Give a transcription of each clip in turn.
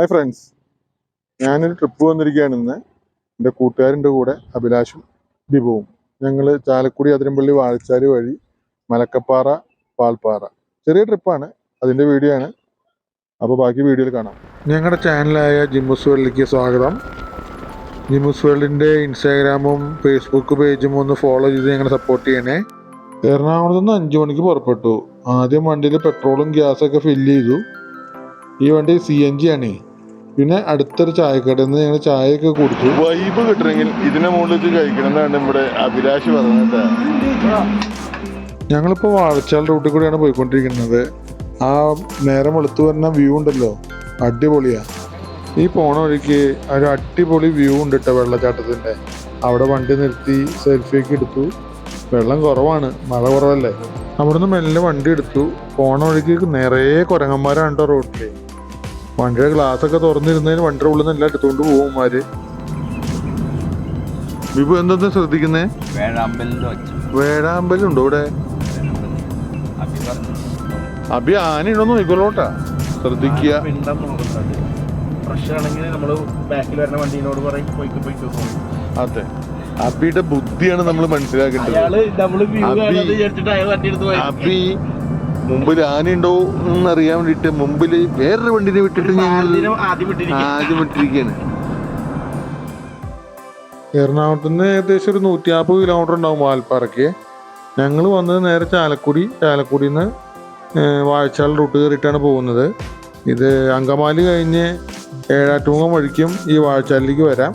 Hi friends ഞാനൊരു trip വന്നിരിക്കുകയാണ് ഇന്ന്. എന്റെ കൂട്ടുകാരന്റെ കൂടെ അഭിലാഷും ദിപവും. ഞങ്ങൾ ചാലക്കുടി അതിരമ്പള്ളി വാഴച്ചാൽ വഴി മലക്കപ്പാറ പാൽപ്പാറ. ചെറിയ ട്രിപ്പാണ് അതിന്റെ വീഡിയോ ആണ്. അപ്പോൾ ബാക്കി വീഡിയോയിൽ കാണാം. ഞങ്ങളുടെ ചാനലായ ജിമ്മുസ് വേൾഡിലേക്ക് സ്വാഗതം. ജിമ്മുസ് വേൾഡിന്റെ ഇൻസ്റ്റാഗ്രാമും ഫേസ്ബുക്ക് പേജും ഒന്ന് ഫോളോ ചെയ്ത് ഞങ്ങളെ സപ്പോർട്ട് ചെയ്യണേ. എറണാകുളത്ത് നിന്ന് അഞ്ച് മണിക്ക് പുറപ്പെട്ടു. ആദ്യം വണ്ടിയിൽ പെട്രോളും ഗ്യാസൊക്കെ ഫില്ല് ചെയ്തു. ഈ വണ്ടി സി എൻ ജി ആണ്. പിന്നെ അടുത്തൊരു ചായക്കടയിൽ നിന്ന് ഞങ്ങൾ ചായയൊക്കെ കുടിച്ചു. വൈബ് കിട്ടണമെങ്കിൽ ഇതിനെ മുകളിൽ കഴിക്കണമെന്നാണ് ഇവിടെ അഭിലാഷ് പറഞ്ഞത് ഞങ്ങളിപ്പോൾ വാഴച്ചാൽ റൂട്ടിൽ കൂടെയാണ് പോയിക്കൊണ്ടിരിക്കുന്നത്. ആ നേരം വെളുത്തു വരുന്ന വ്യൂ ഉണ്ടല്ലോ. അടിപൊളിയാ. ഈ പോണ വഴിക്ക് ഒരു അടിപൊളി വ്യൂ ഉണ്ട് കേട്ടോ വെള്ളച്ചാട്ടത്തിന്റെ അവിടെ വണ്ടി നിർത്തി സെൽഫിയൊക്കെ എടുത്തു. വെള്ളം കുറവാണ്. മഴ കുറവല്ലേ? അവിടുന്ന് മെല്ലെ വണ്ടി എടുത്തു. പോണ വഴിക്ക് നിറയെ കുരങ്ങന്മാരാണ് കേട്ടോ റോട്ടിൽ വണ്ടിയുടെ ഗ്ലാസ് ഒക്കെ തുറന്നിരുന്നതിന് വണ്ടിയുടെ ഉള്ളിൽ നിന്ന് എല്ലാം എടുത്തുകൊണ്ട് പോകുമാര് വിപു എന്താ ശ്രദ്ധിക്കുന്നേ? വേഴാമ്പലുണ്ടോ ഇവിടെ? അഭി ആനയുണ്ടോ നോക്കിക്കോളോട്ടാ. ശ്രദ്ധിക്കുക. അതെ. അബിയുടെ ബുദ്ധിയാണ് നമ്മൾ മനസ്സിലാക്കേണ്ടത്. അബി- മുമ്പിൽ ആനയുണ്ടോ എന്നറിയാൻ വേണ്ടിട്ട് മുമ്പിൽ വേറൊരു വണ്ടിനെ വിട്ടിട്ട് ഞങ്ങൾ ആദ്യം വിട്ടിരിക്കുകയാണ്. എറണാകുളത്ത് നിന്ന് ഏകദേശം ഒരു നൂറ്റി നാൽപ്പത് കിലോമീറ്റർ ഉണ്ടാവും വാൽപ്പാറയ്ക്ക്. ഞങ്ങൾ വന്നത് നേരെ ചാലക്കുടി. ചാലക്കുടിയിൽ നിന്ന് വാഴച്ചാൽ റൂട്ട് കയറിയിട്ടാണ് പോകുന്നത്. ഇത് അങ്കമാലി കഴിഞ്ഞ് ഏഴാറ്റുമുഖം വഴിക്കും ഈ വാഴച്ചാലിലേക്ക് വരാം.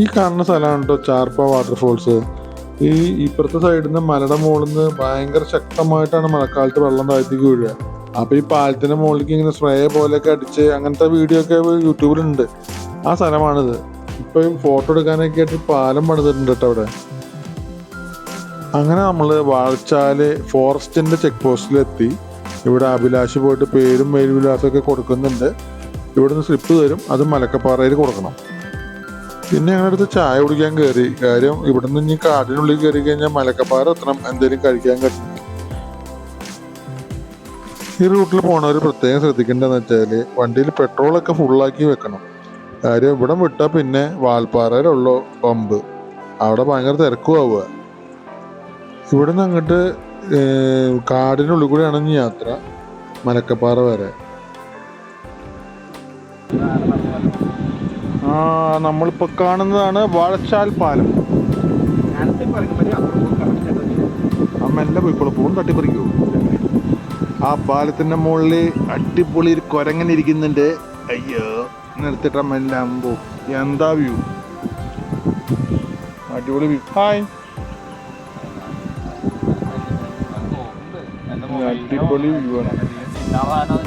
ഈ കാണുന്ന സ്ഥലമാണ് കേട്ടോ ചാർപ്പ വാട്ടർഫോൾസ് ഈ ഇപ്പുറത്തെ സൈഡിൽ നിന്ന് മലയുടെ മുകളിൽ നിന്ന് ഭയങ്കര ശക്തമായിട്ടാണ് മഴക്കാലത്ത് വെള്ളം താഴത്തേക്ക് വീഴുക. അപ്പൊ ഈ പാലത്തിന്റെ മുകളിലേക്ക് ഇങ്ങനെ സ്പ്രേ പോലെയൊക്കെ അടിച്ച് അങ്ങനത്തെ വീഡിയോ ഒക്കെ യൂട്യൂബിലുണ്ട് ആ സ്ഥലമാണിത്. ഇപ്പൊ ഫോട്ടോ എടുക്കാനൊക്കെ ആയിട്ട് പാലം പണിതിട്ടുണ്ട് കേട്ടോ അവിടെ. അങ്ങനെ നമ്മൾ വാഴച്ചാൽ ഫോറസ്റ്റിന്റെ ചെക്ക് പോസ്റ്റിലെത്തി ഇവിടെ അഭിലാഷ് പോയിട്ട് പേരും മേൽവിലാസമൊക്കെ കൊടുക്കുന്നുണ്ട്. ഇവിടുന്ന് സ്ലിപ്പ് തരും. അത് മലക്കപ്പാറയിൽ കൊടുക്കണം. പിന്നെ ഞങ്ങളടുത്ത് ചായ കുടിക്കാൻ കയറി കാര്യം ഇവിടെ നിന്ന് ഇനി കാടിനുള്ളിൽ കയറി കഴിഞ്ഞാൽ മലക്കപ്പാറ എത്തണം. എന്തെങ്കിലും കഴിക്കാൻ കിട്ടും ഈ റൂട്ടിൽ പോണവർ പ്രത്യേകം ശ്രദ്ധിക്കേണ്ടതെന്ന് വെച്ചാൽ വണ്ടിയിൽ പെട്രോളൊക്കെ ഫുള്ളാക്കി വെക്കണം. കാര്യം ഇവിടെ വിട്ടാൽ പിന്നെ വാൽപ്പാറയിലുള്ള പമ്പ്. അവിടെ ഭയങ്കര തിരക്കും ആവുക ഇവിടെ നിന്ന് അങ്ങോട്ട് കാടിനുള്ളിൽ കൂടെയാണ് യാത്ര. മലക്കപ്പാറ വരെ. ആ നമ്മളിപ്പോ കാണുന്നതാണ് വാഴച്ചാൽ പാലം. മെല്ലെ പോയിക്കോളൂ പോകും തട്ടിപ്പറിക്കൂ. ആ പാലത്തിന്റെ മുകളിൽ അടിപൊളി ഒരു കൊരങ്ങൻ ഇരിക്കുന്നുണ്ട്. അയ്യോ നിർത്തിട്ട മെല്ലെ അമ്പോ എന്താ വ്യൂ? അടിപൊളി വ്യൂ. ഹായ്. അടിപൊളി വ്യൂ ആണ്.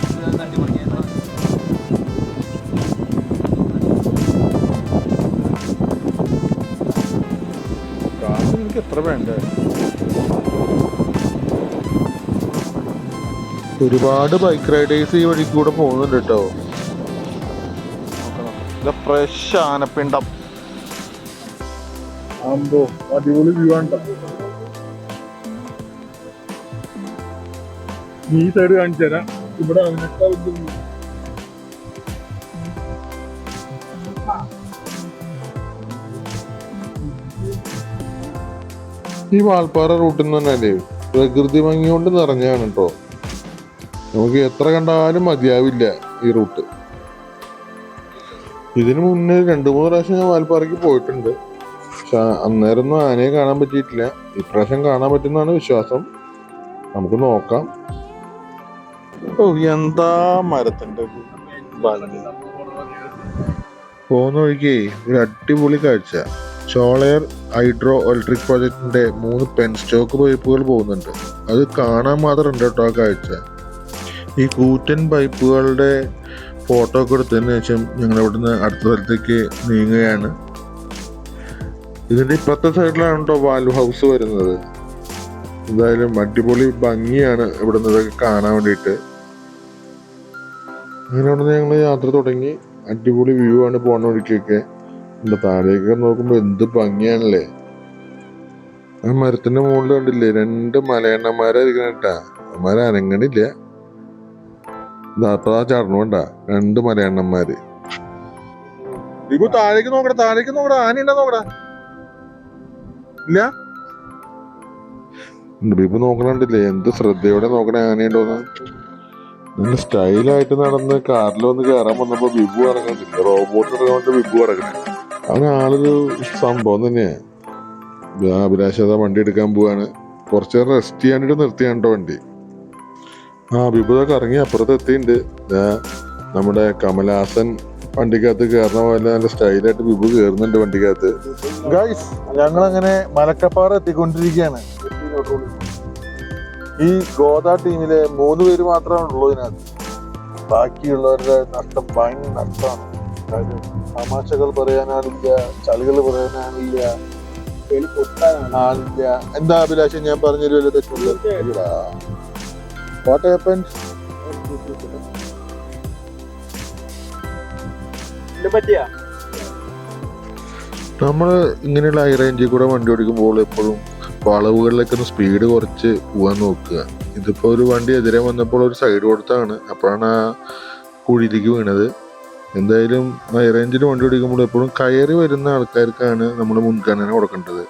എത്ര വേണ്ട? ഒരുപാട് ബൈക്ക് റൈഡേഴ്സ് ഈ വഴി കൂടെ പോകുന്നുണ്ട് കേട്ടോ. ഫ്രഷ് ആനപ്പിണ്ടം. ആമ്പോ അടിപൊളി വ്യൂ ആണ് ഈ സൈഡ് കാണിച്ചു തരാം ഇവിടെ അതിനൊക്കെ ഈ വാൽപ്പാറ റൂട്ടിൽ നിന്ന് തന്നെ പ്രകൃതി ഭംഗി കൊണ്ട് നിറഞ്ഞാണ് കേട്ടോ നമുക്ക് എത്ര കണ്ടാലും മതിയാവില്ല ഈ റൂട്ട്. ഇതിനു മുന്നേ രണ്ടു മൂന്ന് പ്രാവശ്യം ഞാൻ വാൽപ്പാറയ്ക്ക് പോയിട്ടുണ്ട്. പക്ഷെ അന്നേരം ഒന്നും ആനയെ കാണാൻ പറ്റിയിട്ടില്ല. ഇപ്രാവശ്യം കാണാൻ പറ്റുന്നതാണ് വിശ്വാസം. നമുക്ക് നോക്കാം. ഓ എന്താ ഭംഗി? പോകുന്ന വഴിക്കേ ഒരു അടിപൊളി കാഴ്ച. ചോളയർ ഹൈഡ്രോ ഇലക്ട്രിക് പ്രോജക്റ്റിന്റെ മൂന്ന് പെൻ സ്റ്റോക്ക് പൈപ്പുകൾ പോകുന്നുണ്ട്. അത് കാണാൻ മാത്രം ഉണ്ട് കേട്ടോ കാഴ്ച. ഈ കൂറ്റൻ പൈപ്പുകളുടെ ഫോട്ടോ ഒക്കെ എടുത്തതിന് ശേഷം ഞങ്ങൾ ഇവിടുന്ന് അടുത്ത സ്ഥലത്തേക്ക് നീങ്ങുകയാണ്. ഇതിന്റെ ഇപ്പുറത്തെ സൈഡിലാണ് കേട്ടോ വാൽവ് ഹൗസ് വരുന്നത്. എന്തായാലും അടിപൊളി ഭംഗിയാണ് ഇവിടുന്ന് ഇതൊക്കെ കാണാൻ വേണ്ടിയിട്ട്. അങ്ങനെ അവിടുന്ന് ഞങ്ങൾ യാത്ര തുടങ്ങി. അടിപൊളി വ്യൂ ആണ് പോണ വഴിക്കൊക്കെ. എന്റെ താഴേക്ക് നോക്കുമ്പോൾ എന്ത് ഭംഗിയാണല്ലേ. ആ മരത്തിന്റെ മുകളിൽ കണ്ടില്ലേ രണ്ട് മലയണ്ണന്മാരായിരിക്കണ കേട്ടാ അവന്മാരെ അനങ്ങണില്ല. ആ ചടണുണ്ട രണ്ട് മലയണ്ണന്മാര്. ഇപ്പൊ താഴേക്ക് നോക്കടാ താഴേക്ക് നോക്കടാ ആന ഉണ്ടാ നോക്കടാ. ഇല്ല? ബിബു നോക്കണുണ്ടല്ലേ എന്ത് ശ്രദ്ധയോടെ നോക്കണേ ആനയുണ്ടോന്ന്. നല്ല സ്റ്റൈലായിട്ട് നടന്ന് കാറിൽ വന്ന് കയറാൻ വന്നപ്പോ ബിബു ഇറങ്ങുന്നില്ല റോബോട്ട് ഇറങ്ങുന്നുണ്ട് ബിബു ഇറങ്ങണേ അവൻ ആളൊരു സംഭവം തന്നെയാണ് ആ അഭിലാഷത വണ്ടി എടുക്കാൻ പോവാണ്. കുറച്ച് നേരം റെസ്റ്റ് ചെയ്യാനായിട്ട് നിർത്തിയാണ് കേട്ടോ വണ്ടി. ആ ബിബുദൊക്കെ ഇറങ്ങി അപ്പുറത്ത് എത്തിയിട്ടുണ്ട് ദാ നമ്മുടെ കമലഹാസൻ വണ്ടിക്കകത്ത് കയറുന്ന പോലെ നല്ല സ്റ്റൈലായിട്ട് വിഭു കയറുന്നുണ്ട് വണ്ടിക്കകത്ത്. ഗൈസ് ഞങ്ങൾ അങ്ങനെ മലക്കപ്പാറ എത്തിക്കൊണ്ടിരിക്കുകയാണ്. ഈ ഗോദ ടീമിലെ മൂന്ന് പേര് മാത്രമേ ഉള്ളൂ ഇതിനകത്ത്. ബാക്കിയുള്ളവരുടെ നഷ്ടം ഭയങ്കര നഷ്ടമാണ്. കാര്യം തമാശകൾ പറയാനാണില്ല ചളികൾ പറയാനാണില്ല ആളില്ല. എന്താ അഭിലാഷം ഞാൻ പറഞ്ഞൊരു വലിയ തെറ്റുള്ള? വാട്ട് ഹാപ്പൻ നമ്മൾ ഇങ്ങനെയുള്ള ഹൈ റേഞ്ചിൽ കൂടെ വണ്ടി ഓടിക്കുമ്പോൾ എപ്പോഴും വളവുകളിലൊക്കെ ഒന്ന് സ്പീഡ് കുറച്ച് പോകാൻ നോക്കുക. ഇതിപ്പോ ഒരു വണ്ടി എതിരെ വന്നപ്പോൾ ഒരു സൈഡ് കൊടുത്താണ്. അപ്പോഴാണ് ആ കുഴിയിലേക്ക് വീണത്. എന്തായാലും ഹൈ റേഞ്ചിൽ വണ്ടി ഓടിക്കുമ്പോൾ എപ്പോഴും കയറി വരുന്ന ആൾക്കാർക്കാണ് നമ്മൾ മുൻഗണന കൊടുക്കേണ്ടത്.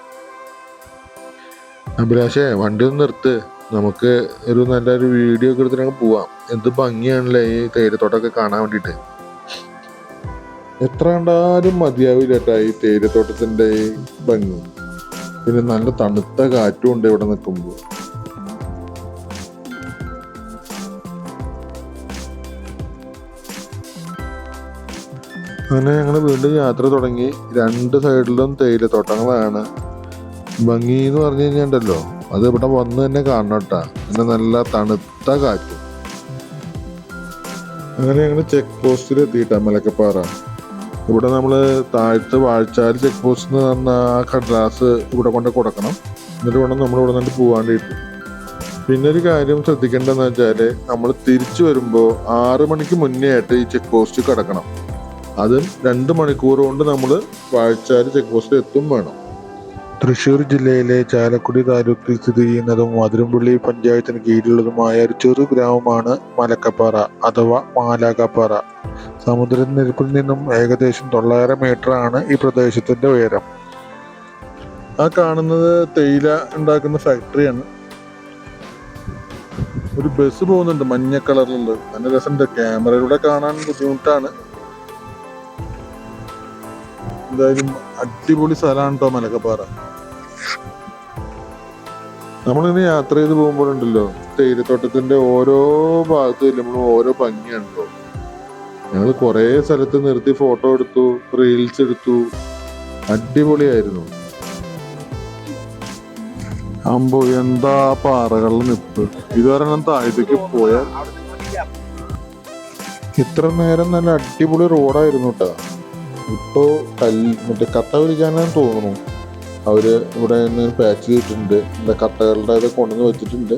അഭിലാഷേ വണ്ടി ഒന്ന് നിർത്ത്. നമുക്ക് ഒരു നല്ലൊരു വീഡിയോ ഒക്കെ എടുത്തിട്ട് പോവാം. എന്ത് ഭംഗിയാണല്ലേ ഈ തേയിലത്തോട്ടമൊക്കെ കാണാൻ വേണ്ടിയിട്ട്. എത്ര കണ്ടാലും മതിയാവില്ല കേട്ടാ ഈ തേയിലത്തോട്ടത്തിന്റെ ഈ ഭംഗി. പിന്നെ നല്ല തണുത്ത കാറ്റും ഉണ്ട് ഇവിടെ നിൽക്കുമ്പോൾ. അങ്ങനെ ഞങ്ങൾ വീണ്ടും യാത്ര തുടങ്ങി. രണ്ട് സൈഡിലും തേയിലത്തോട്ടങ്ങളാണ്. ഭംഗി എന്ന് പറഞ്ഞു കഴിഞ്ഞാണ്ടല്ലോ അത് ഇവിടെ വന്ന് തന്നെ കാണണം കേട്ടാ. പിന്നെ നല്ല തണുത്ത കാറ്റ്. അങ്ങനെ ഞങ്ങൾ ചെക്ക് പോസ്റ്റിൽ എത്തിയിട്ടാ മലക്കപ്പാറ. ഇവിടെ നമ്മൾ താഴത്ത് വാഴ്ചാൽ ചെക്ക് പോസ്റ്റിൽ നിന്ന് ആ കടലാസ് ഇവിടെ കൊണ്ട് കൊടുക്കണം. എന്നിട്ട് വേണം നമ്മൾ ഇവിടെ നിന്ന് പോകാണ്ടിട്ട് പിന്നെ ഒരു കാര്യം ശ്രദ്ധിക്കേണ്ടതെന്ന് വെച്ചാൽ നമ്മൾ തിരിച്ചു വരുമ്പോൾ ആറു മണിക്ക് മുന്നേ ആയിട്ട് ഈ ചെക്ക് പോസ്റ്റ് കിടക്കണം. അതും രണ്ട് മണിക്കൂർ കൊണ്ട് നമ്മൾ വാഴച്ചാൽ ചെക്ക് പോസ്റ്റിൽ എത്തും വേണം. തൃശ്ശൂർ ജില്ലയിലെ ചാലക്കുടി താലൂക്കിൽ സ്ഥിതി ചെയ്യുന്നതും അതിരമ്പുള്ളി പഞ്ചായത്തിന് കീഴിലുള്ളതുമായ ഒരു ചെറു ഗ്രാമമാണ് മലക്കപ്പാറ അഥവാ മാലാകപ്പാറ സമുദ്രനിരപ്പിൽ നിന്നും ഏകദേശം തൊള്ളായിരം ആണ് ഈ പ്രദേശത്തിന്റെ ഉയരം. ആ കാണുന്നത് തേയില ഉണ്ടാക്കുന്ന ഫാക്ടറിയാണ് ഒരു ബസ് പോകുന്നുണ്ട് മഞ്ഞ കളറിലുള്ളത് നല്ല രസമുണ്ട്. ക്യാമറയിലൂടെ കാണാൻ ബുദ്ധിമുട്ടാണ്. എന്തായാലും അടിപൊളി സ്ഥലമാണ് കേട്ടോ മലക്കപ്പാറ. നമ്മളിങ്ങനെ യാത്ര ചെയ്ത് പോകുമ്പോഴുണ്ടല്ലോ തേയിലത്തോട്ടത്തിന്റെ ഓരോ ഭാഗത്ത് ചെല്ലുമ്പോഴും ഓരോ ഭംഗിയാണല്ലോ ഞങ്ങൾ കുറേ സ്ഥലത്ത് നിർത്തി ഫോട്ടോ എടുത്തു റീൽസ് എടുത്തു. അടിപൊളിയായിരുന്നു. അമ്പോ എന്താ പാറകളിൽ നിപ്പ്? ഇതൊരെണ്ണം താഴത്തേക്ക് പോയാൽ ഇത്ര നേരം നല്ല അടിപൊളി റോഡായിരുന്നു കേട്ടോ ഇപ്പോ കല്ല് മറ്റേ കട്ട വിരിക്കാനാണ് തോന്നുന്നു. അവർ ഇവിടെ നിന്ന് പാച്ച് ചെയ്തിട്ടുണ്ട്. എന്താ കട്ടകളുടെ ഇത് കൊണ്ടുവന്ന് വെച്ചിട്ടുണ്ട്.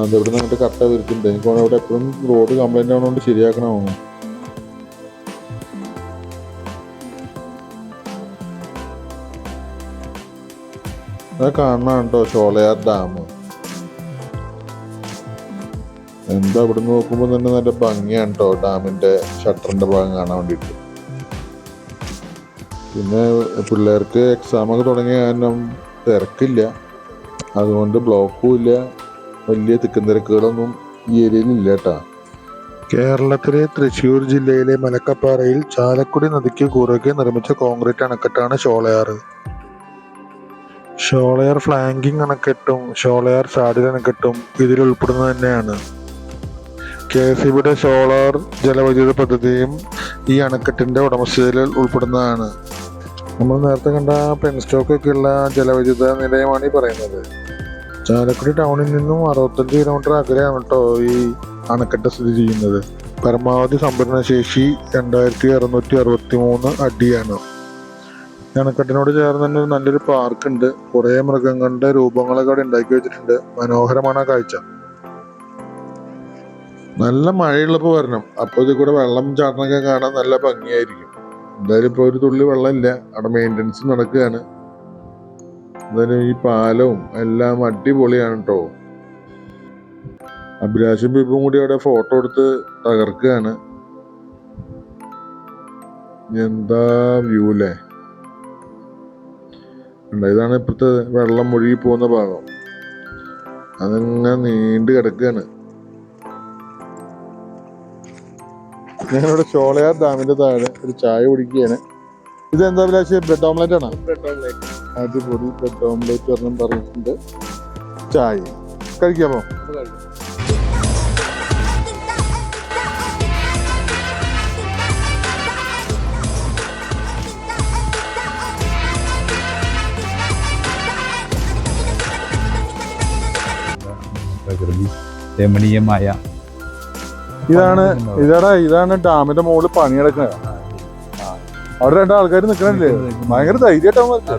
അത് ഇവിടെ നിന്ന് കട്ട വിരിച്ചിട്ടുണ്ട് എനിക്ക് തോന്നുന്നു ഇവിടെ എപ്പോഴും റോഡ് കംപ്ലൈന്റ് ആവുന്നതുകൊണ്ട് ശരിയാക്കണമെന്ന് അത് കാണണം കേട്ടോ ഷോളയാർ ഡാം. എന്താ ഇവിടെ നോക്കുമ്പോൾ തന്നെ നല്ല ഭംഗിയാണ് കേട്ടോ ഡാമിന്റെ ഷട്ടറിന്റെ ഭാഗം കാണാൻ വേണ്ടിയിട്ട്. പിന്നെ പിള്ളേർക്ക് എക്സാമൊക്കെ തുടങ്ങിയ കാരണം തിരക്കില്ല. അതുകൊണ്ട് ബ്ലോക്കും ഇല്ല. വലിയ തിക്കും തിരക്കുകളൊന്നും ഈ ഏരിയയിൽ ഇല്ല കേട്ടാ. കേരളത്തിലെ തൃശൂർ ജില്ലയിലെ മലക്കപ്പാറയിൽ ചാലക്കുടി നദിക്ക് കുറുകെ നിർമ്മിച്ച കോൺക്രീറ്റ് അണക്കെട്ടാണ് ഷോളയാർ. ഷോളയാർ ഫ്ലാങ്കിങ് അണക്കെട്ടും ഷോളയാർ സാഡിൽ അണക്കെട്ടും ഇതിൽ ഉൾപ്പെടുന്നത് തന്നെയാണ്. കെ എസ് സോളാർ ജലവൈദ്യുത പദ്ധതിയും ഈ അണക്കെട്ടിന്റെ ഉടമസ്ഥതയിൽ ഉൾപ്പെടുന്നതാണ്. നമ്മൾ നേരത്തെ കണ്ട പെൻ സ്റ്റോക്ക് ഒക്കെ ഉള്ള ജലവൈദ്യുത നിലയമാണ് ഈ പറയുന്നത്. ചാലക്കുടി ടൗണിൽ നിന്നും അറുപത്തഞ്ച് കിലോമീറ്റർ അകലെയാണ് കേട്ടോ ഈ അണക്കെട്ട് സ്ഥിതി ചെയ്യുന്നത്. പരമാവധി സംഭരണശേഷി രണ്ടായിരത്തി അറുന്നൂറ്റി അറുപത്തി മൂന്ന് അടിയാണ് അണക്കെട്ടിനോട് ചേർന്ന് തന്നെ നല്ലൊരു പാർക്ക് ഉണ്ട്. കുറേ മൃഗങ്ങളുടെ രൂപങ്ങളൊക്കെ അവിടെ ഉണ്ടാക്കി വെച്ചിട്ടുണ്ട്. മനോഹരമാണ് ആ കാഴ്ച. നല്ല മഴയുള്ളപ്പോൾ വരണം. അപ്പോൾ ഇതിൽ കൂടെ വെള്ളം ചാടണൊക്കെ കാണാൻ നല്ല ഭംഗിയായിരിക്കും. എന്തായാലും ഇപ്പോൾ ഒരു തുള്ളി വെള്ളമില്ല. അവിടെ മെയിന്റനൻസ് നടക്കുകയാണ്. എന്തായാലും ഈ പാലവും എല്ലാം അടിപൊളിയാണ് കേട്ടോ അഭിലാഷും ബിബും കൂടി അവിടെ ഫോട്ടോ എടുത്ത് തകർക്കുകയാണ്. എന്താ വ്യൂ അല്ലേ ഇതാണ് ഇപ്പോഴത്തെ വെള്ളം ഒഴുകി പോകുന്ന ഭാഗം. അതങ്ങനെ നീണ്ടു കിടക്കുകയാണ്. ഞാനിവിടെ ചോളയാർ ഡാമിന്റെ താഴെ ഒരു ചായ കുടിക്കുകയാണ്. ഇത് എന്താ അഭിലാഷ്? ബ്രെഡ് ഓംലെറ്റ് ആണോ? ബ്രെഡ് ഓംലെറ്റ് അടിപൊളി ബ്രെഡ് ഓംലെറ്റ് ഒരെണ്ണം പറഞ്ഞിട്ടുണ്ട് ചായ. കഴിക്കാമോ? പ്രകൃതി രമണീയമായ ഇതാണ് ഇതാടാ ഇതാണ് ഡാമിന്റെ മുകളിൽ പണി നടക്കുന്നത് അവിടെ രണ്ട് ആൾക്കാർ നിക്കണില്ലേ? ഭയങ്കര ധൈര്യമായിട്ടാ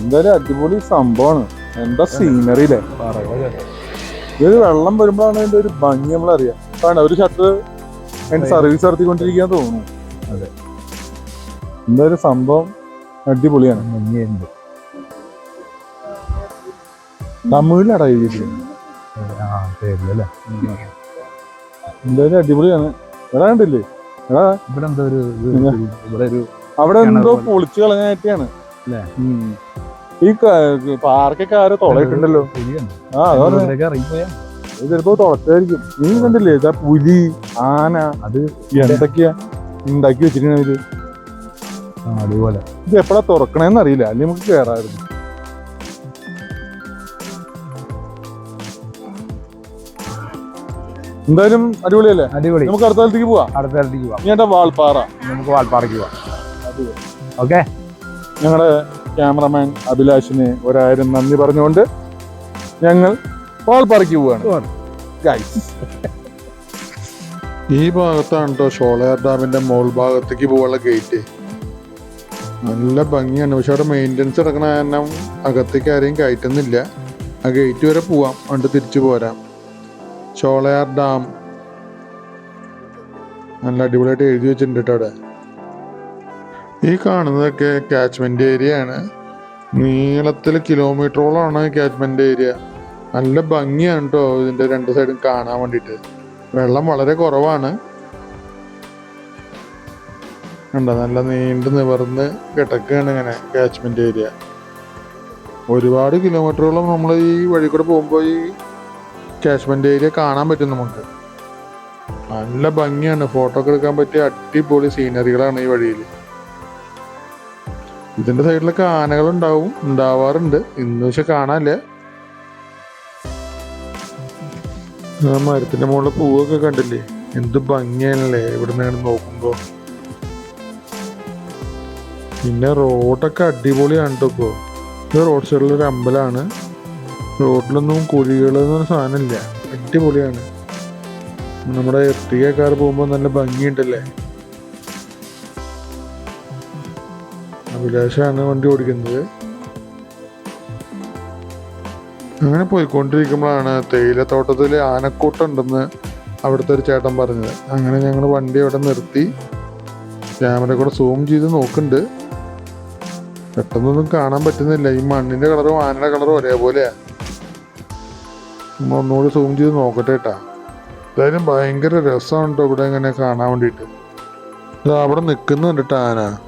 എന്തായാലും അടിപൊളി സംഭവമാണ്. എന്താ സീനറി അല്ലേ പാറകളൊക്കെ ഇത് വെള്ളം വരുമ്പോഴാണ് അതിന്റെ ഒരു ഭംഗി നമ്മളറിയാം. കാരണം ഒരു ഷട്ടർ അതിന്റെ സർവീസ് നടത്തിക്കൊണ്ടിരിക്കാൻ തോന്നുന്നു. അതെ. എന്തായാലും സംഭവം അടിപൊളിയാണ്. ഭംഗിയുണ്ട്. തമിഴിലടാ എഴുതിയിരിക്കുന്നത് ആ പേരിലല്ലേ എന്തായാലും അടിപൊളിയാണ്. എടാ കണ്ടില്ലേ? എടാ. ഇവിടെ എന്തോ ഒരു ഇവിടെ ഒരു അവിടെ എന്തോ. പൊളിച്ചു കളഞ്ഞായിട്ടാണ്. അല്ലേ? ഈ പാർക്കൊക്കെ ആരോ തുളയിട്ടുണ്ടല്ലോ. ആ ഇറങ്ങിപ്പോയാ. ചിലപ്പോ തുളച്ചായിരിക്കും. നീ കണ്ടില്ലേ? ഇതാ പുലി ആന അത് എന്തൊക്കെയാ ഉണ്ടാക്കി വെച്ചിരിക്കണ ഇത് ആ, അതുപോലെ ഇത് എപ്പോഴാ തുറക്കണേന്ന് അറിയില്ല. അല്ലെങ്കിൽ നമുക്ക് കേറായിരുന്നു എന്തായാലും അടിപൊളിയല്ലേ? അടിപൊളി. നമുക്ക് അടുത്ത സ്ഥലത്തേക്ക് പോവാം. അടുത്ത സ്ഥലത്തേക്ക് പോവാം. എന്റെ വാൾപ്പാറ. നമുക്ക് വാൾപ്പാറയ്ക്ക് പോവാം. ഓക്കെ. ഞങ്ങളുടെ ക്യാമറമാൻ അഭിലാഷിന് ഒരായിരം നന്ദി പറഞ്ഞുകൊണ്ട് ഞങ്ങൾ വാൾപ്പാറയ്ക്ക് പോവാണ്. ഈ ഭാഗത്താണ് കേട്ടോ ഷോളയാർ ഡാമിന്റെ മോൾ ഭാഗത്തേക്ക് പോകാനുള്ള ഗേറ്റ് നല്ല ഭംഗിയാണ്. പക്ഷെ അവിടെ മെയിന്റനൻസ് എടുക്കണ കാരണം അകത്തേക്ക് ആരെയും കയറ്റുന്നില്ല. ആ ഗേറ്റ് വരെ പോവാം. അണ്ട് തിരിച്ചു പോരാം. ഷോളയാർ ഡാം. നല്ല അടിപൊളിയായിട്ട് എഴുതി വെച്ചിട്ടുണ്ട് കേട്ടോ അവിടെ. ഈ കാണുന്നതൊക്കെ കാച്ച്മെന്റ് ഏരിയ ആണ്. നീളത്തിൽ കിലോമീറ്ററോളമാണ് കാച്ച്മെന്റ് ഏരിയ. നല്ല ഭംഗിയാണ് കേട്ടോ ഇതിന്റെ രണ്ട് സൈഡും കാണാൻ വേണ്ടിയിട്ട്. വെള്ളം വളരെ കുറവാണ്. കണ്ടോ നല്ല നീണ്ടു നിവർന്ന് കിടക്കുകയാണ് ഇങ്ങനെ കാച്ച്മെന്റ് ഏരിയ. ഒരുപാട് കിലോമീറ്ററോളം നമ്മൾ ഈ വഴി കൂടെ പോകുമ്പോൾ ഈ കാച്ച്മെന്റ് ഏരിയ കാണാൻ പറ്റും നമുക്ക്. നല്ല ഭംഗിയാണ്. ഫോട്ടോ ഒക്കെ എടുക്കാൻ പറ്റിയ അടിപൊളി സീനറികളാണ് ഈ വഴിയിൽ ഇതിന്റെ സൈഡിലൊക്കെ ആനകളുണ്ടാവും ഉണ്ടാവാറുണ്ട്. ഇന്ന് പക്ഷെ കാണാനില്ല. ആ മരത്തിന്റെ മുകളിൽ പൂവൊക്കെ കണ്ടില്ലേ? എന്ത് ഭംഗിയാണല്ലേ? ഇവിടെ നിന്ന് നോക്കുമ്പോ. പിന്നെ റോഡൊക്കെ അടിപൊളിയാണ് കേട്ടോ ഇപ്പോൾ ഇത് റോഡ് സൈഡിലൊരു അമ്പലമാണ്. റോഡിലൊന്നും കുഴികളെന്ന് പറഞ്ഞ സാധനമില്ല. അടിപൊളിയാണ്. നമ്മുടെ എർട്ടിക കാർ പോകുമ്പോൾ നല്ല ഭംഗിയുണ്ടല്ലേ? അഭിലാഷാണ് വണ്ടി ഓടിക്കുന്നത്. അങ്ങനെ പോയിക്കൊണ്ടിരിക്കുമ്പോഴാണ് തേയിലത്തോട്ടത്തിൽ ആനക്കൂട്ടുണ്ടെന്ന് അവിടുത്തെ ഒരു ചേട്ടൻ പറഞ്ഞത്. അങ്ങനെ ഞങ്ങൾ വണ്ടി അവിടെ നിർത്തി. ക്യാമറ കൂടെ സൂം ചെയ്ത് നോക്കുന്നുണ്ട്. പെട്ടെന്നൊന്നും കാണാൻ പറ്റുന്നില്ല. ഈ മണ്ണിന്റെ കളറും ആനയുടെ കളറും ഒരേപോലെയാ. നമ്മൾ ഒന്നുകൂടി സൂം ചെയ്ത് നോക്കട്ടെ കേട്ടാ എന്തായാലും ഭയങ്കര രസമാണ് ട്ടോ ഇവിടെ ഇങ്ങനെ കാണാൻ വേണ്ടിയിട്ട്. അവിടെ നിൽക്കുന്നുണ്ട് കേട്ടോ ആന.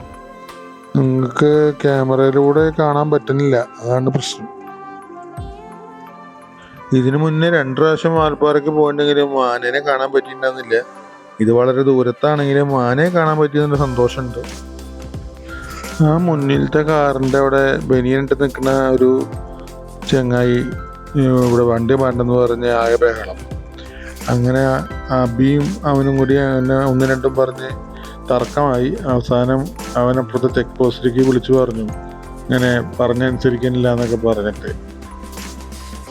നിങ്ങൾക്ക് ക്യാമറയിലൂടെ കാണാൻ പറ്റുന്നില്ല. അതാണ് പ്രശ്നം. ഇതിനു മുന്നേ രണ്ടു പ്രാവശ്യം ആൽപ്പാറയ്ക്ക് പോയിട്ടുണ്ടെങ്കിലും ആനേനെ കാണാൻ പറ്റിയിട്ടുണ്ടായിരുന്നില്ല. ഇത് വളരെ ദൂരത്താണെങ്കിലും ആനയെ കാണാൻ പറ്റിയതിന്റെ സന്തോഷമുണ്ട്. ആ മുന്നിലത്തെ കാറിന്റെ അവിടെ ബനിയനിട്ട് നിൽക്കുന്ന ഒരു ചങ്ങായി ഇവിടെ വണ്ടി മാറ്റെന്ന് പറഞ്ഞ് ആകെ ബഹളം. അങ്ങനെ അബിയും അവനും കൂടി അങ്ങനെ ഒന്ന് രണ്ടും പറഞ്ഞ് തർക്കമായി. അവസാനം അവനപ്പുറത്തെ ചെക്ക് പോസ്റ്റിലേക്ക് വിളിച്ചു പറഞ്ഞു. ഇങ്ങനെ പറഞ്ഞനുസരിക്കുന്നില്ല എന്നൊക്കെ പറഞ്ഞിട്ട്.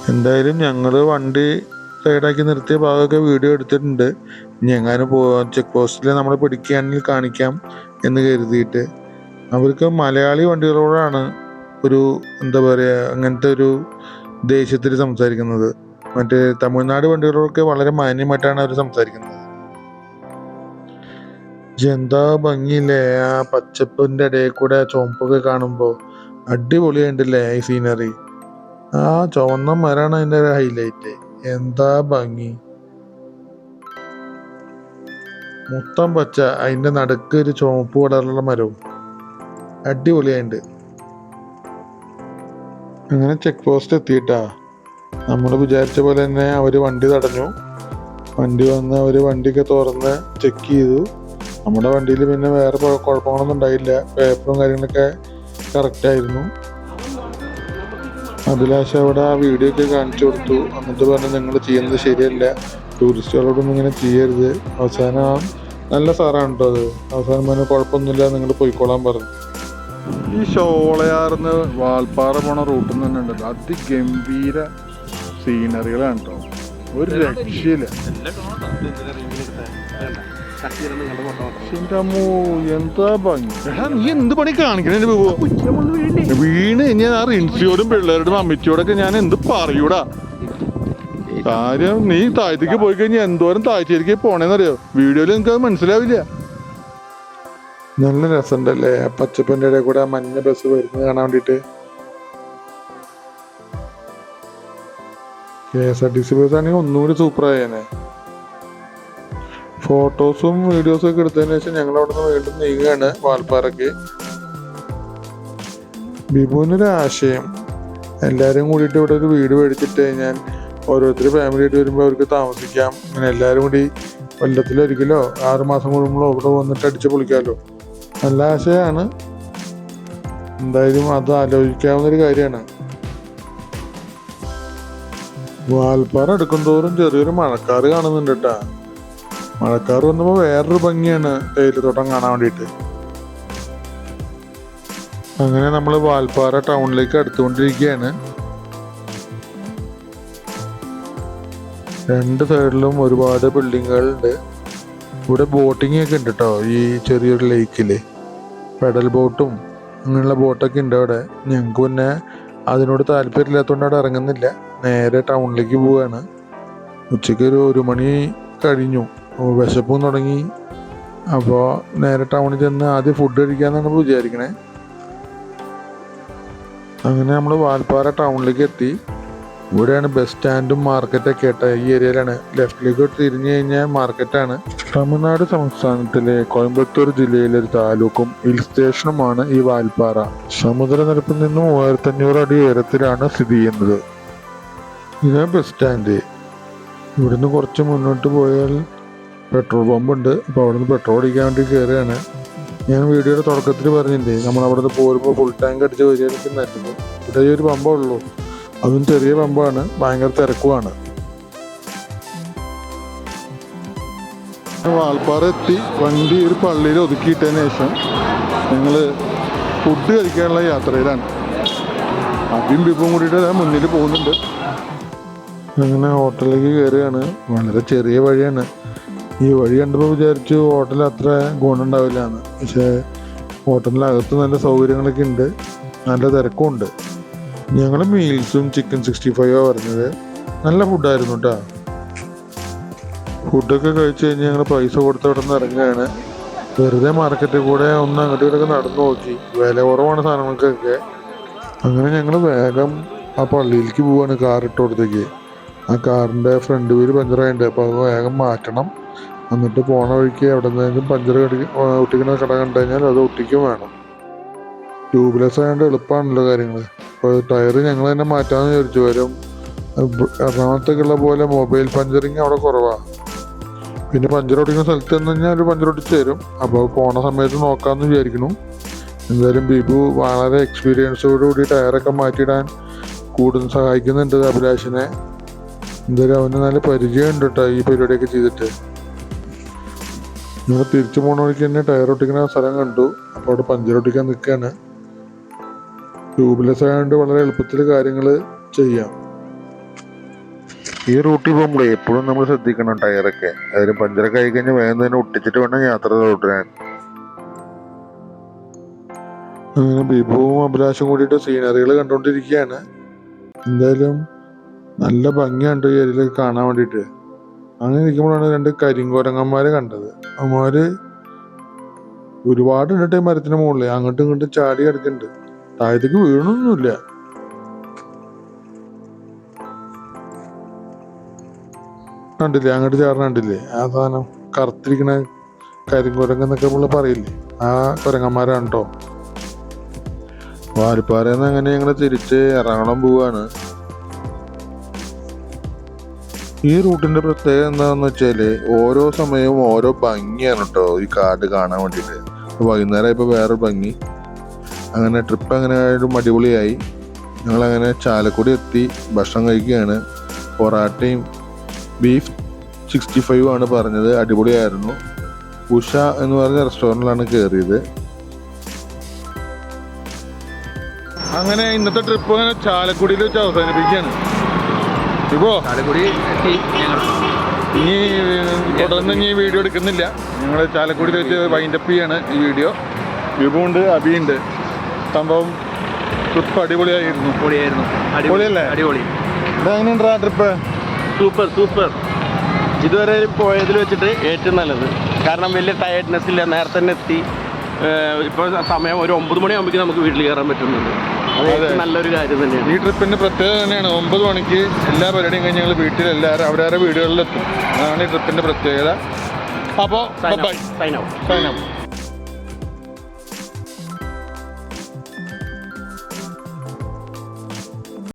എന്തായാലും ഞങ്ങൾ വണ്ടി സൈഡാക്കി നിർത്തിയ ഭാഗമൊക്കെ വീഡിയോ എടുത്തിട്ടുണ്ട്. ഇനി എങ്ങാനും പോ ചെക്ക് പോസ്റ്റിൽ നമ്മൾ പിടിക്കുകയാണെങ്കിൽ കാണിക്കാം എന്ന് കരുതിയിട്ട്. അവർക്ക് മലയാളി വണ്ടികളോടാണ് ഒരു എന്താ പറയുക അങ്ങനത്തെ ഒരു ദേഷ്യത്തിൽ സംസാരിക്കുന്നത്. മറ്റേ തമിഴ്നാട് വണ്ടികളൊക്കെ വളരെ മാന്യമായിട്ടാണ് അവർ സംസാരിക്കുന്നത്. എന്താ ഭംഗിയില്ലേ? ആ പച്ചപ്പിന്റെ ഇടയിൽ കൂടെ ചുവപ്പൊക്കെ കാണുമ്പോൾ അടിപൊളിയുണ്ടല്ലേ ഈ സീനറി ആ ചുവന്ന മരമാണ് അതിന്റെ ഒരു ഹൈലൈറ്റ് എന്താ ഭംഗി? മൊത്തം പച്ച. അതിന്റെ നടുക്ക് ഒരു ചുവപ്പ് കളറുള്ള മരവും. അടിപൊളിയായിട്ടുണ്ട് അങ്ങനെ ചെക്ക് പോസ്റ്റ് എത്തിയിട്ടാ. നമ്മൾ വിചാരിച്ച പോലെ തന്നെ അവർ വണ്ടി തടഞ്ഞു. വണ്ടി വന്ന് അവർ വണ്ടിയൊക്കെ തുറന്ന് ചെക്ക് ചെയ്തു. നമ്മുടെ വണ്ടിയിൽ പിന്നെ വേറെ കുഴ- കുഴപ്പങ്ങളൊന്നും ഉണ്ടായില്ല. പേപ്പറും കാര്യങ്ങളൊക്കെ കറക്റ്റായിരുന്നു അഭിലാഷ് അവിടെ ആ വീഡിയോ ഒക്കെ കാണിച്ചു കൊടുത്തു. എന്നിട്ട് പറഞ്ഞു നിങ്ങൾ ചെയ്യുന്നത് ശരിയല്ല. ടൂറിസ്റ്റുകളോടൊന്നും ഇങ്ങനെ ചെയ്യരുത്. അവസാനം നല്ല സാറാണ് കേട്ടോ അത്. അവസാനം പറഞ്ഞു കുഴപ്പമൊന്നുമില്ല. നിങ്ങൾ പോയിക്കോളാൻ പറഞ്ഞു. ഈ ഷോളയാർന്ന് വാൽപ്പാറ പോണ റൂട്ടിൽ തന്നെ ഉണ്ടല്ലോ. അതിഗംഭീര സീനറികളാണ് കേട്ടോ ഒരു രക്ഷയില്ല. എന്താ ഭംഗി? എടാ, നീ എന്ത് പണി കാണിക്കണേ വിവോ വീണ്. ഞാൻ ആ റിൻസിയോടും പിള്ളേരോടും അമ്മച്ചിയോടൊക്കെ ഞാൻ എന്ത് പറയൂടാ? കാര്യം നീ താഴത്തേക്ക് പോയി കഴിഞ്ഞാൽ എന്തോരം താഴ്ചയിലേക്ക് പോണേന്നറിയോ? വീഡിയോയിൽ നിങ്ങൾക്ക് അത് മനസ്സിലാവില്ല. നല്ല രസമുണ്ടല്ലേ? ആ പച്ചപ്പിന്റെ ഇടയിൽ കൂടെ ആ മഞ്ഞ ബസ് വരുന്നത് കാണാൻ വേണ്ടിട്ട് K S R T C bus ആണെങ്കിൽ ഒന്നുകൂടി സൂപ്പർ ആയേനെ. ഫോട്ടോസും വീഡിയോസും ഒക്കെ എടുത്തതിന് ശേഷം ഞങ്ങൾ അവിടെ നിന്ന് വീണ്ടും നീങ്ങുകയാണ് വാൽപ്പാറയ്ക്ക് ബിബുവിനൊരു ആശയം. എല്ലാവരും കൂടിയിട്ട് ഇവിടെ ഒരു വീട് മേടിച്ചിട്ട് ഞാൻ ഓരോരുത്തർ ഫാമിലി ആയിട്ട് വരുമ്പോൾ അവർക്ക് താമസിക്കാം. അങ്ങനെ എല്ലാവരും കൂടി കൊല്ലത്തിലൊരിക്കലോ ആറുമാസം കൂടുമ്പോഴോ ഇവിടെ വന്നിട്ട് അടിച്ച് പൊളിക്കാമല്ലോ നല്ല ആശയമാണ് എന്തായാലും അത് ആലോചിക്കാവുന്ന ഒരു കാര്യമാണ്. വാൽപ്പാറ എടുക്കും തോറും ചെറിയൊരു മഴക്കാറ് കാണുന്നുണ്ട് കേട്ടാ. മഴക്കാറ് വന്നപ്പോൾ വേറൊരു ഭംഗിയാണ് തേയിലത്തോട്ടം കാണാൻ വേണ്ടിയിട്ട്. അങ്ങനെ നമ്മൾ വാൽപ്പാറ ടൗണിലേക്ക് അടുത്തുകൊണ്ടിരിക്കുകയാണ്. രണ്ട് സൈഡിലും ഒരുപാട് ബിൽഡിങ്ങുകളുണ്ട് ഇവിടെ ബോട്ടിംഗ് ഒക്കെ ഉണ്ട് കേട്ടോ ഈ ചെറിയൊരു ലേക്കിൽ പെഡൽ ബോട്ടും അങ്ങനെയുള്ള ബോട്ടൊക്കെ ഉണ്ട് അവിടെ. ഞങ്ങൾക്ക് പിന്നെ അതിനോട് താല്പര്യമില്ലാത്തതുകൊണ്ട് അവിടെ ഇറങ്ങുന്നില്ല. നേരെ ടൗണിലേക്ക് പോവുകയാണ് ഉച്ചയ്ക്ക് ഒരു ഒരു മണി കഴിഞ്ഞു. വിശപ്പും തുടങ്ങി. അപ്പോൾ നേരെ ടൗണിൽ ചെന്ന് ആദ്യം ഫുഡ് കഴിക്കാമെന്നാണ് വിചാരിക്കണേ. അങ്ങനെ നമ്മൾ വാൽപ്പാറ ടൗണിലേക്ക് എത്തി. ഇവിടെയാണ് ബസ് സ്റ്റാൻഡും മാർക്കറ്റൊക്കെ ആയിട്ട് ഈ ഏരിയയിലാണ് ലെഫ്റ്റിലേക്ക് തിരിഞ്ഞു കഴിഞ്ഞാൽ മാർക്കറ്റാണ് തമിഴ്നാട് സംസ്ഥാനത്തിലെ കോയമ്പത്തൂർ ജില്ലയിലെ ഒരു താലൂക്കും ഹിൽ സ്റ്റേഷനുമാണ് ഈ വാൽപ്പാറ. സമുദ്രനിരപ്പിൽ നിന്നും മൂവായിരത്തഞ്ഞൂറ് അടി ഉയരത്തിലാണ് സ്ഥിതി ചെയ്യുന്നത്. ഇതാണ് ബസ് സ്റ്റാൻഡ് ഇവിടുന്ന് കുറച്ച് മുന്നോട്ട് പോയാൽ പെട്രോൾ പമ്പ് ഉണ്ട്. അപ്പോൾ അവിടെ നിന്ന് പെട്രോൾ അടിക്കാൻ വേണ്ടി കയറുകയാണ് ഞാൻ വീഡിയോയുടെ തുടക്കത്തിൽ പറഞ്ഞില്ലേ നമ്മൾ അവിടെ നിന്ന് പോരുമ്പോൾ ഫുൾ ടാങ്ക് അടിച്ച് വരികയാണെങ്കിൽ നല്ലത്. ഇവിടെ ഒരു പമ്പേ ഉള്ളൂ. അതും ചെറിയ പമ്പാണ്. ഭയങ്കര തിരക്കുമാണ് വാൽപ്പാറ എത്തി. വണ്ടി ഒരു പള്ളിയിൽ ഒതുക്കിയിട്ടതിന് ശേഷം ഞങ്ങൾ ഫുഡ് കഴിക്കാനുള്ള യാത്രയിലാണ്. അബിയും ബിപ്പും കൂടിയിട്ട് മുന്നിൽ പോകുന്നുണ്ട്. അങ്ങനെ ഹോട്ടലിലേക്ക് കയറുകയാണ്. വളരെ ചെറിയ വഴിയാണ്. ഈ വഴി കണ്ടപ്പോൾ വിചാരിച്ചു ഹോട്ടൽ അത്ര ഗുണമുണ്ടാവില്ല എന്ന്. പക്ഷേ ഹോട്ടലിനകത്ത് നല്ല സൗകര്യങ്ങളൊക്കെ ഉണ്ട്. നല്ല തിരക്കും ഉണ്ട് ഞങ്ങൾ മീൽസും ചിക്കൻ സിക്സ്റ്റി ഫൈവാണ് പറഞ്ഞത്. നല്ല ഫുഡായിരുന്നു കേട്ടോ ഫുഡൊക്കെ കഴിച്ച് കഴിഞ്ഞ് ഞങ്ങൾ പൈസ കൊടുത്ത് അവിടെ നിന്ന് ഇറങ്ങുകയാണ് വെറുതെ മാർക്കറ്റിൽ കൂടെ ഒന്ന് അങ്ങോട്ടും ഇങ്ങോട്ടൊക്കെ നടന്നു നോക്കി. വില കുറവാണ് സാധനങ്ങൾക്കൊക്കെ. അങ്ങനെ ഞങ്ങൾ വേഗം ആ പള്ളിയിലേക്ക് പോവാണ് കാർ ഇട്ടോടത്തേക്ക് ആ കാറിന്റെ ഫ്രണ്ട് വീൽ പഞ്ചറായിട്ടുണ്ട് അപ്പോൾ അത് വേഗം മാറ്റണം. എന്നിട്ട് പോണ വഴിക്ക് എവിടെ നിന്നെങ്കിലും പഞ്ചർ ഒട്ടിക്കുന്ന കട കണ്ടു കഴിഞ്ഞാൽ അത് ഒട്ടിക്കും വേണം. ട്യൂബ്ലെസ് ആയതുകൊണ്ട് എളുപ്പമാണല്ലോ കാര്യങ്ങൾ അപ്പോൾ ടയർ ഞങ്ങൾ തന്നെ മാറ്റാമെന്ന് വിചാരിച്ചു. വരും എറണാകുളത്തേക്കുള്ള പോലെ മൊബൈൽ പഞ്ചറിങ് അവിടെ കുറവാണ് പിന്നെ പഞ്ചർ സ്ഥലത്ത് നിന്ന് കഴിഞ്ഞാൽ ഒരു പഞ്ചർ തരും. അപ്പോൾ പോണ സമയത്ത് നോക്കാമെന്ന് വിചാരിക്കുന്നു. എന്തായാലും ബിബു വളരെ എക്സ്പീരിയൻസോട് കൂടി ടയറൊക്കെ മാറ്റിയിടാൻ കൂടുതൽ സഹായിക്കുന്നുണ്ട് അഭിലാഷിനെ എന്തായാലും അവന് നല്ല പരിചയമുണ്ട് കേട്ടോ ഈ പരിപാടിയൊക്കെ ചെയ്തിട്ട്. ഞങ്ങൾ തിരിച്ചു പോണ വഴിക്ക് തന്നെ ടയർ ഒട്ടിക്കുന്ന സ്ഥലം കണ്ടു. അപ്പോൾ അവിടെ പഞ്ചർ ഒട്ടിക്കാൻ നിൽക്കുകയാണ് ട്യൂബ്ലെസ് ആയതുകൊണ്ട് വളരെ എളുപ്പത്തിൽ കാര്യങ്ങൾ ചെയ്യാം. ഈ റൂട്ടിൽ പോകുമ്പോൾ എപ്പോഴും നമ്മൾ ശ്രദ്ധിക്കണം ടയറൊക്കെ. അതിന് പഞ്ചറൊക്കെ ആയി കഴിഞ്ഞാൽ വേഗം തന്നെ ഒട്ടിച്ചിട്ട് വേണം യാത്ര തുടരാൻ. അങ്ങനെ ബിബുവും അഭിലാഷും കൂടിയിട്ട് സീനറികൾ കണ്ടുകൊണ്ടിരിക്കുകയാണ് എന്തായാലും നല്ല ഭംഗിയുണ്ട് ഈ ഏരിയയിലേക്ക് കാണാൻ വേണ്ടിയിട്ട്. അങ്ങനെ ഇരിക്കുമ്പോഴാണ് രണ്ട് കരിങ്കോരങ്ങന്മാരെ കണ്ടത്. അവന്മാർ ഒരുപാട് ഉണ്ട് ഈ മരത്തിന് മുകളിൽ അങ്ങോട്ടും ഇങ്ങോട്ടും ചാടി കിടക്കുന്നുണ്ട് താഴത്തേക്ക് വീണൊന്നുമില്ല. കണ്ടില്ലേ? അങ്ങോട്ട് ചേർന്ന് കണ്ടില്ലേ? ആ സാധനം കറുത്തിരിക്കണ കരിങ്കുരങ്ങ എന്നൊക്കെ നമ്മൾ പറയില്ലേ? ആ കുരങ്ങന്മാരാണ് കേട്ടോ വാരിപ്പാറയിൽ നിന്ന് അങ്ങനെ ഞങ്ങൾ തിരിച്ച് എറണാകുളം പോവാണ്. ഈ റൂട്ടിന്റെ പ്രത്യേകത എന്താണെന്ന് വെച്ചാൽ ഓരോ സമയവും ഓരോ ഭംഗിയാണ് കേട്ടോ ഈ കാട് കാണാൻ വേണ്ടിട്ട് വൈകുന്നേരം ഇപ്പൊ വേറെ ഭംഗി. അങ്ങനെ ട്രിപ്പ് അങ്ങനെ ആയാലും അടിപൊളിയായി. ഞങ്ങളങ്ങനെ ചാലക്കുടി എത്തി ഭക്ഷണം കഴിക്കുകയാണ്. പൊറാട്ടയും ബീഫ് സിക്സ്റ്റി ഫൈവ് ആണ് പറഞ്ഞത് അടിപൊളിയായിരുന്നു. ഉഷ എന്ന് പറഞ്ഞ റെസ്റ്റോറന്റിലാണ് കയറിയത് അങ്ങനെ ഇന്നത്തെ ട്രിപ്പ് അങ്ങനെ ചാലക്കുടിയിൽ വെച്ച് അവസാനിപ്പിക്കുകയാണ്. ഇപ്പോ ചാലക്കുടി ഇനി തുടർന്ന് ഇനി വീഡിയോ എടുക്കുന്നില്ല. ഞങ്ങൾ ചാലക്കുടിയിൽ വെച്ച് വൈൻഡപ്പ് ചെയ്യാണ് ഈ വീഡിയോ വിഭുണ്ട് അഭിയുണ്ട് സംഭവം ട്രിപ്പ് അടിപൊളിയായിരുന്നു. അടിപൊളിയായിരുന്നു. അടിപൊളിയല്ലേ? അടിപൊളി. എങ്ങനെയുണ്ടാ ട്രിപ്പ് സൂപ്പർ സൂപ്പർ. ഇതുവരെ പോയതിൽ വെച്ചിട്ട് ഏറ്റവും നല്ലത്. കാരണം വലിയ ടയർഡ്നെസ് ഇല്ല. നേരത്തെ തന്നെ എത്തി. ഇപ്പോൾ സമയം ഒരു ഒമ്പത് മണിയാകുമ്പോഴേക്കും നമുക്ക് വീട്ടിൽ കയറാൻ പറ്റുന്നുണ്ട്. നല്ലൊരു കാര്യം തന്നെയാണ്. ഈ ട്രിപ്പിന്റെ പ്രത്യേകത തന്നെയാണ്. ഒമ്പത് മണിക്ക് എല്ലാ പരിപാടിയും കഴിഞ്ഞ് ഞങ്ങൾ വീട്ടിൽ എല്ലാവരും അവരവരുടെ വീടുകളിലെത്തും. അതാണ് ഈ ട്രിപ്പിന്റെ പ്രത്യേകത. അപ്പോൾ സൈൻ ബൈ